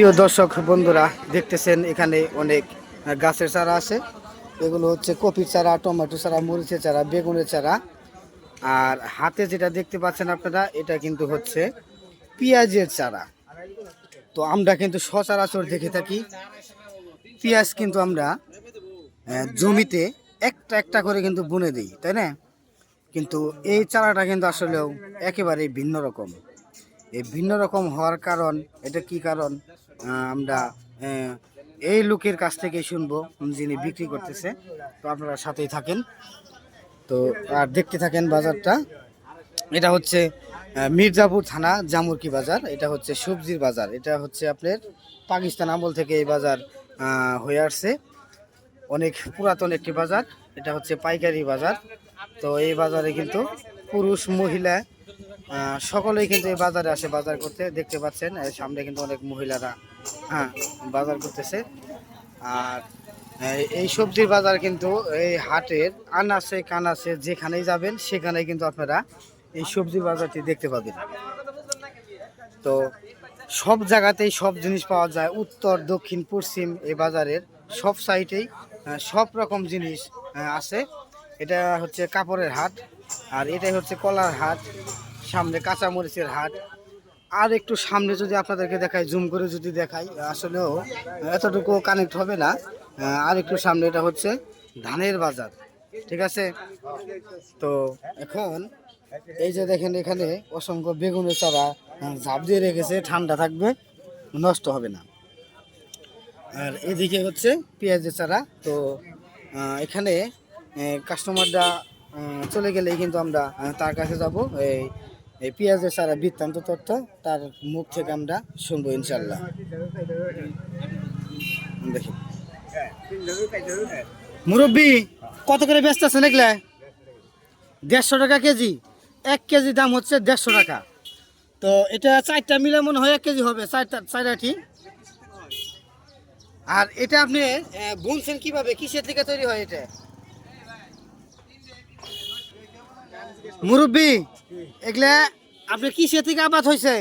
প্রিয় দর্শক বন্ধুরা, দেখতেছেন এখানে অনেক গাছের চারা আছে। এগুলো হচ্ছে কপির চারা, টমেটো চারা, মরিচের চারা, বেগুনের চারা। আর হাতে যেটা দেখতে পাচ্ছেন আপনারা, এটা কিন্তু হচ্ছে পেঁয়াজের চারা। তো আমরা কিন্তু সচরাচর দেখে থাকি, পেঁয়াজ কিন্তু আমরা জমিতে একটা একটা করে কিন্তু বুনে দিই, তাই না? কিন্তু এই চারাটা কিন্তু আসলেও একেবারেই ভিন্ন রকম। এই ভিন্ন রকম হওয়ার কারণ, এটা কি কারণ? আমরা এই লোকের কাছ থেকে শুনব যিনি বিক্রি করতেছে। তো আপনারা সাথেই থাকেন। তো, আর দেখতে থাকেন বাজারটা। এটা হচ্ছে মির্জাপুর থানা, জামুরকি বাজার। এটা হচ্ছে সবজির বাজার। এটা হচ্ছে আপনার পাকিস্তান আমল থেকে এই বাজার হয়ে আসছে। অনেক পুরাতন একটি বাজার। এটা হচ্ছে পাইকারি বাজার। তো এই বাজারে কিন্তু পুরুষ, মহিলা সকলেই কিন্তু এই বাজারে আসে, বাজার করতে দেখতে পাচ্ছেন সামনে কিন্তু অনেক মহিলারা হ্যাঁ বাজার করতেছে। আর এই- সবজির বাজার কিন্তু এই হাটের আনাসে কানাসে যেখানেই যাবেন, সেখানেই কিন্তু আপনারা এই সবজির বাজারটি দেখতে পাবেন। তো সব জায়গাতেই সব জিনিস পাওয়া যায়, উত্তর, দক্ষিণ, পশ্চিম এই বাজারের সব সাইটেই সব রকম জিনিস আছে। এটা হচ্ছে কাপড়ের হাট, আর এটাই হচ্ছে কলার হাট। সামনে কাঁচামরিচের হাট। আর একটু সামনে যদি আপনাদেরকে দেখাই জুম করে যদি দেখাই, আসলেও এতটুকু কানেক্ট হবে না। আর একটু সামনে এটা হচ্ছে ধানের বাজার, ঠিক আছে? তো এখন এই যে দেখেন এখানে অসংখ্য বেগুনের চারা ঝাঁপ দিয়ে রেখেছে, ঠান্ডা থাকবে, নষ্ট হবে না। আর এদিকে হচ্ছে পেঁয়াজের চারা, তো এখানে কাস্টমাররা চলে গেলেই কিন্তু আমরা তার কাছে যাব, এই এই পেঁয়াজের সারা বৃত্তান্ত তথ্য তার মুখ থেকে আমরা শুনব ইনশাল্লাহ দেখি। মুরব্বী, কত করে ব্যস্ত আছেন এগুলা? দেড়শো টাকা কেজি। এক কেজি দাম হচ্ছে দেড়শো টাকা। তো এটা চারটা মিলে মনে হয় এক কেজি হবে, চারটা, চারটি আর এটা আপনি বুনছেন কীভাবে? কিসের থেকে তৈরি হয় এটা? মুরব্বী এগুলা আপনি কিসের থেকে আবাদ হয়েছে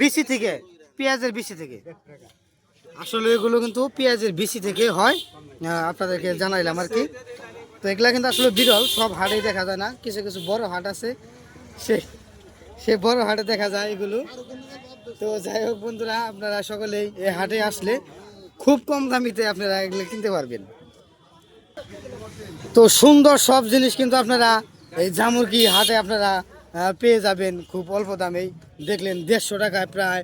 বিসি থেকে, পেঁয়াজের বিসি থেকে। আসলে এগুলো কিন্তু পেঁয়াজের বিসি থেকে হয়। আপনাদেরকে জানাইলাম আর কি। তো এগুলা কিন্তু আসলে বিরল, সব হাটেই দেখা যায় না। কিছু কিছু বড় হাট আছে। সে সে বড় হাটে দেখা যায় এগুলো। তো যাই হোক বন্ধুরা, আপনারা সকলেই এই হাটে আসলে খুব কম দামিতে আপনারা এগুলো কিনতে পারবেন। তো সুন্দর সব জিনিস কিন্তু আপনারা এই জামুর কি হাতে আপনারা পেয়ে যাবেন খুব অল্প দামেই। দেখলেন দেড়শো টাকায় প্রায়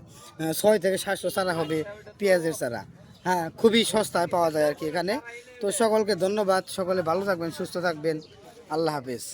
ছয় থেকে সাতশো চারা হবে পেঁয়াজের চারা। হ্যাঁ খুবই সস্তায় পাওয়া যায় আর কি এখানে। তো সকলকে ধন্যবাদ, সকলে ভালো থাকবেন, সুস্থ থাকবেন। আল্লাহ হাফেজ।